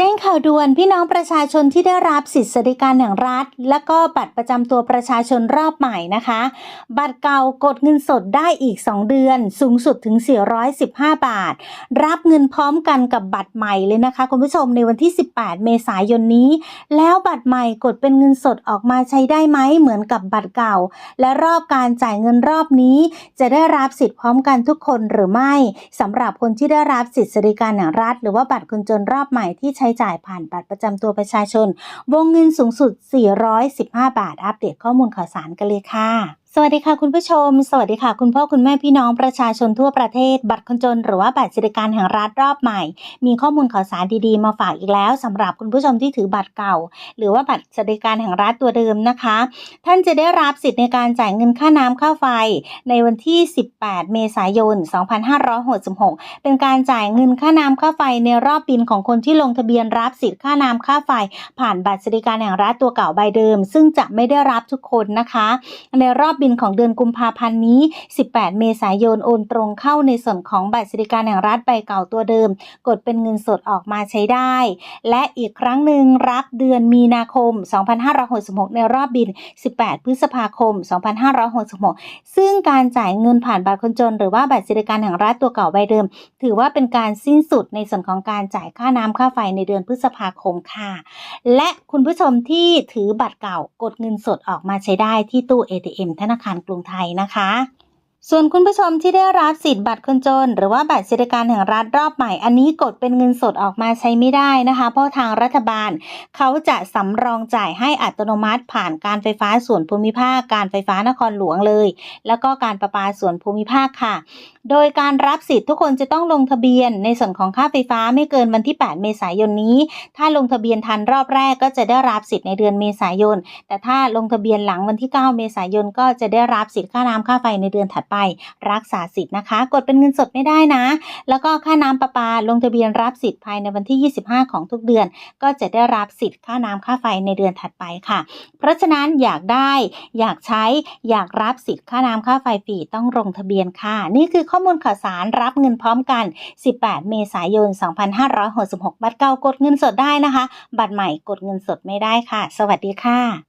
แจ้งข่าวด่วนพี่น้องประชาชนที่ได้รับสิทธิสวัสดิการแห่งรัฐ และก็บัตรประจำตัวประชาชนรอบใหม่นะคะ บัตรเก่ากดเงินสดได้อีก 2 เดือน สูงสุดถึง 415 บาท รับเงินพร้อมกันกับบัตรใหม่เลยนะคะ คุณผู้ชมในวันที่ 18 เมษายนนี้ แล้วบัตรใหม่กดเป็นเงินสดออกมาใช้ได้ไหมเหมือนกับบัตรเก่า และรอบการจ่ายเงินรอบนี้ จะได้รับสิทธิพร้อมกันทุกคนหรือไม่สำหรับคนที่ได้รับสิทธิสวัสดิการแห่งรัฐ หรือว่าบัตรคนจนรอบใหม่ที่ใช้จ่ายผ่านบัตรประจำตัวประชาชน วงเงินสูงสุด 415 บาท อัปเดตข้อมูลข่าวสารกันเลยค่ะ วัสดีค่ะคุณผู้ชม สวัสดีค่ะ คุณพ่อคุณแม่พี่น้องประชาชนทั่วประเทศ บัตรคนจน หรือว่าบัตรสวัสดิการแห่งรัฐรอบใหม่ มีข้อมูลข่าวสารดีๆ มาฝากอีกแล้วสำหรับคุณผู้ชมที่ถือบัตรเก่า หรือว่าบัตรสวัสดิการแห่งรัฐตัวเดิมนะคะ ท่านจะได้รับสิทธิ์ในการจ่ายเงินค่าน้ำค่าไฟ ในวันที่ 18 เมษายน 2566 เป็นการจ่ายเงินค่าน้ำค่าไฟในรอบปีของคนที่ลงทะเบียนรับสิทธิ์ค่าน้ำค่าไฟ ผ่านบัตรสวัสดิการแห่งรัฐตัวเก่าใบเดิม ซึ่งจะไม่ได้รับทุกคนนะคะ ในรอบบินของเดือนกุมภาพันธ์นี้ 18 เมษายนโอนตรงเข้าในส่วนของบัตรสวัสดิการแห่งรัฐใบเก่าตัวเดิม กดเป็นเงินสดออกมาใช้ได้ และอีกครั้งหนึ่งรับเดือนมีนาคม 2566 ในรอบบิน 18 พฤษภาคม 2566 ซึ่งการจ่ายเงินผ่านบัตรคนจน หรือว่าบัตรสวัสดิการแห่งรัฐตัวเก่าใบเดิม ถือว่าเป็นการสิ้นสุดในส่วนของการจ่ายค่าน้ำค่าไฟในเดือนพฤษภาคมค่ะ และคุณผู้ชมที่ถือบัตรเก่ากดเงินสดออกมาใช้ได้ที่ตู้ ATM ธนนาคารกรุงไทยนะคะ ส่วนคุณผู้ชมที่ได้รับสิทธิ์บัตรคนจน หรือว่าบัตรสวัสดิการแห่งรัฐรอบใหม่ อันนี้กดเป็นเงินสดออกมาใช้ไม่ได้นะคะ เพราะทางรัฐบาล เขาจะสำรองจ่ายให้อัตโนมัติผ่านการไฟฟ้าส่วนภูมิภาค การไฟฟ้านครหลวงเลย แล้วก็การประปาส่วนภูมิภาคค่ะ โดยการรับสิทธิ์ทุกคนจะต้องลงทะเบียน ในส่วนของค่าไฟฟ้าไม่เกินวันที่ 8 เมษายนนี้ ถ้าลงทะเบียนทันรอบแรกก็จะได้รับสิทธิ์ในเดือนเมษายน แต่ถ้าลงทะเบียนหลังวันที่ 9 เมษายนก็จะได้รับสิทธิ์ค่าน้ำค่าไฟในเดือนถัดไปรักษาสิทธิ์นะคะ กดเป็นเงินสดไม่ได้นะ แล้วก็ค่าน้ำประปาลงทะเบียนรับสิทธิ์ภายในวันที่ 25 ของทุกเดือน ก็จะได้รับสิทธิ์ค่าน้ำค่าไฟในเดือนถัดไปค่ะ เพราะฉะนั้นอยากได้ อยากใช้อยากรับสิทธิ์ค่าน้ำค่าไฟฟรีต้องลงทะเบียนค่ะ นี่คือข้อมูลข่าวสารรับเงินพร้อมกัน 18 เมษายน 2566 บัตรเก่ากดเงินสดได้นะคะ บัตรใหม่กดเงินสดไม่ได้ค่ะ สวัสดีค่ะ